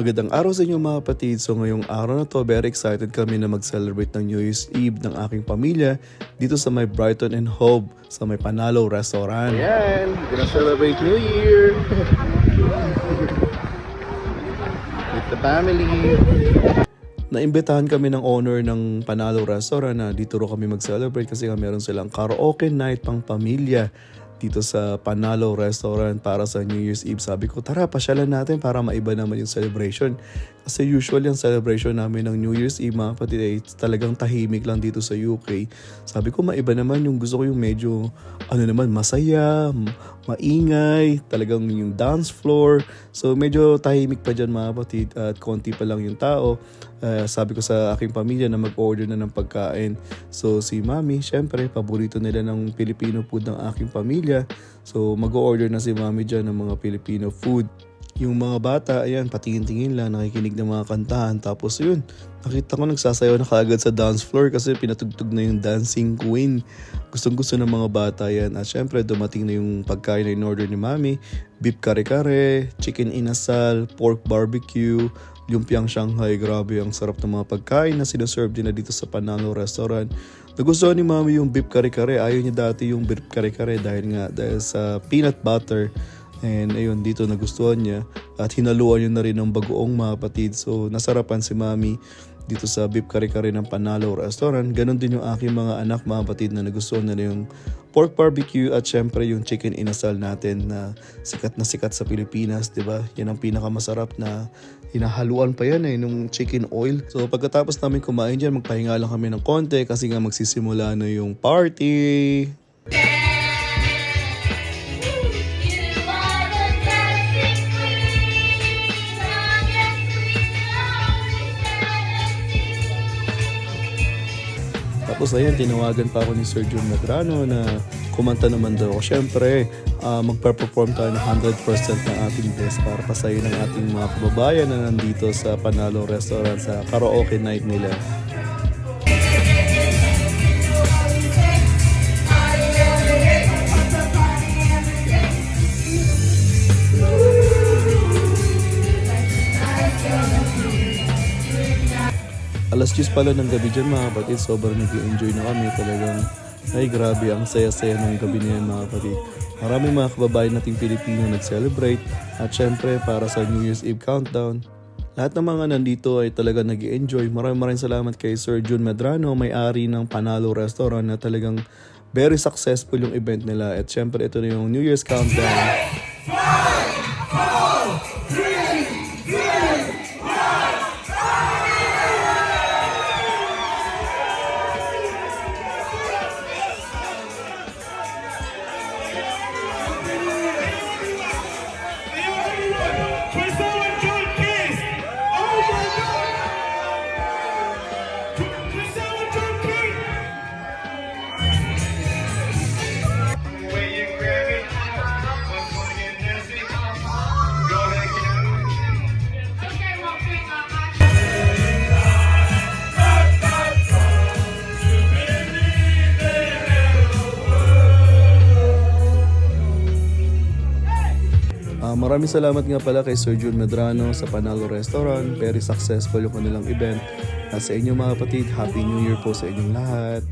Magandang araw sa inyo mga kapatid. So ngayong araw na to, very excited kami na mag-celebrate ng New Year's Eve ng aking pamilya dito sa may Brighton and Hove sa may Panalo Restaurant. Ayan, gonna celebrate New Year! With the family! Naimbitahan kami ng owner ng Panalo Restaurant na dito ro kami mag-celebrate kasi nga meron silang karaoke night pang pamilya dito sa Panalo Restaurant para sa New Year's Eve. Sabi ko, tara, pasyalan natin para maiba naman yung celebration. Kasi usual yung celebration namin ng New Year's Eve, mga kapatid, ay talagang tahimik lang dito sa UK. Sabi ko, maiba naman yung gusto ko yung medyo, ano naman, masaya, maingay, talagang yung dance floor. So medyo tahimik pa dyan mga kapatid at konti pa lang yung tao. Uh, sabi ko sa aking pamilya na mag-order na ng pagkain. So si mami, syempre, paborito nila ng Filipino food ng aking pamilya. So mag-order na si mami dyan ng mga Filipino food. Yung mga bata, ayan, patingin-tingin lang, nakikinig ng mga kantahan. Tapos yun, nakita ko nagsasayaw na kaagad sa dance floor kasi pinatugtog na yung dancing queen. Gustong gusto ng mga bata yan. At syempre, dumating na yung pagkain na in-order ni mami. Beef kare-kare, chicken inasal, pork barbecue, lumpiang Shanghai. Grabe, ang sarap ng mga pagkain na sinaserve din na dito sa Panalo Restaurant. Nagustuhan ni mami yung beef kare-kare. Ayaw niya dati yung beef kare-kare dahil nga dahil sa peanut butter. And ayun, dito nagustuhan niya. At hinaluan niya na rin ng bagoong mga kapatid. So, nasarapan si mami dito sa beef kare-kare ng Panalo Restaurant. Ganon din yung aking mga anak, mga kapatid na nagustuhan na yung pork barbecue at syempre yung chicken inasal natin na sikat na sikat sa Pilipinas, 'di ba? Yan ang pinakamasarap na hinahaluan pa yan eh nung chicken oil. So pagkatapos namin kumain diyan, magpahinga lang kami ng konti kasi nga magsisimula na yung party. Tapos ayun, tinawagan pa ako ni Sir John Medrano na kumanta naman daw ako. Siyempre, uh, magpa-perform tayo ng 100% ng ating best para pasayin ng ating mga kababayan na nandito sa Panalo Restaurant sa karaoke night nila. Alas 10 pala ng gabi dyan mga kapatid, sobrang nag-enjoy na kami talagang ay grabe, ang saya-saya ng gabi na mga kapatid. Maraming mga kababayan nating Pilipino nag-celebrate at syempre para sa New Year's Eve countdown. Lahat ng mga nandito ay talaga nag enjoy Maraming maraming salamat kay Sir Jun Medrano, may-ari ng Panalo Restaurant na talagang very successful yung event nila. At syempre ito na yung New Year's countdown. Priscilla maraming salamat nga pala kay Sir Jun Medrano sa Panalo Restaurant. Very successful yung kanilang event. At sa inyo mga kapatid, Happy New Year po sa inyong lahat.